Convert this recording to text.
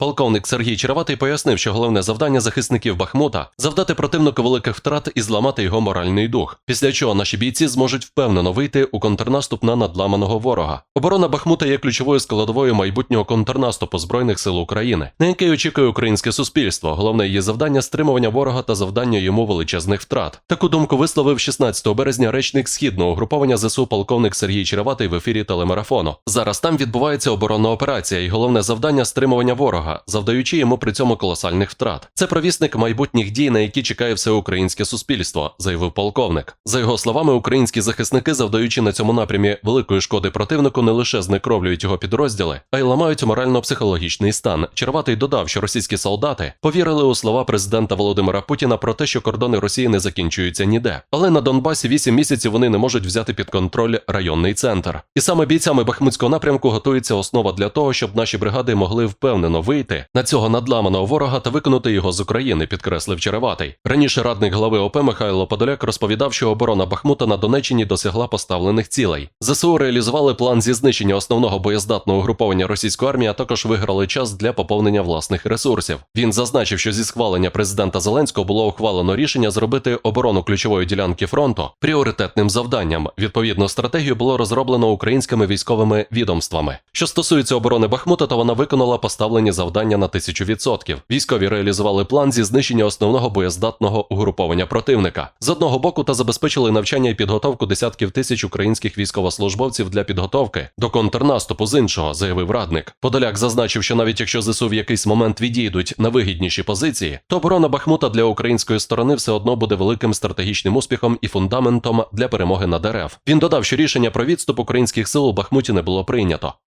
Полковник Сергій Череватий пояснив, що головне завдання захисників Бахмута завдати противнику великих втрат і зламати його моральний дух. Після чого наші бійці зможуть впевнено вийти у контрнаступ на надламаного ворога. Оборона Бахмута є ключовою складовою майбутнього контрнаступу збройних сил України, на який очікує українське суспільство. Головне її завдання стримування ворога та завдання йому величезних втрат. Таку думку висловив 16 березня речник східного угруповання ЗСУ полковник Сергій Череватий в ефірі телемарафону. Зараз там відбувається оборонна операція, і головне завдання стримування ворога, завдаючи йому при цьому колосальних втрат. Це провісник майбутніх дій, на які чекає все українське суспільство, заявив полковник. За його словами, українські захисники, завдаючи на цьому напрямі великої шкоди противнику, не лише знекровлюють його підрозділи, а й ламають морально-психологічний стан. Черватий додав, що російські солдати повірили у слова президента Володимира Путіна про те, що кордони Росії не закінчуються ніде. Але на Донбасі 8 місяців вони не можуть взяти під контроль районний центр. І саме бійцями Бахмутського напрямку готується основа для того, щоб наші бригади могли впевнено вийти на цього надламаного ворога та виконати його з України, підкреслив Череватий. Раніше радник глави ОП Михайло Подоляк розповідав, що оборона Бахмута на Донеччині досягла поставлених цілей. ЗСУ реалізували план зі знищення основного боєздатного угруповання російської армії, а також виграли час для поповнення власних ресурсів. Він зазначив, що зі схвалення президента Зеленського було ухвалено рішення зробити оборону ключової ділянки фронту пріоритетним завданням. Відповідну стратегію було розроблено українськими військовими відомствами. Що стосується оборони Бахмута, то вона виконала поставлені завдання на тисячу відсотків. Військові реалізували план зі знищення основного боєздатного угруповання противника з одного боку та забезпечили навчання і підготовку десятків тисяч українських військовослужбовців для підготовки до контрнаступу з іншого, заявив радник. Подоляк зазначив, що навіть якщо ЗСУ в якийсь момент відійдуть на вигідніші позиції, то оборона Бахмута для української сторони все одно буде великим стратегічним успіхом і фундаментом для перемоги над РФ. Він додав, що рішення про відступ українських сил у Бахмуті не було прийнято.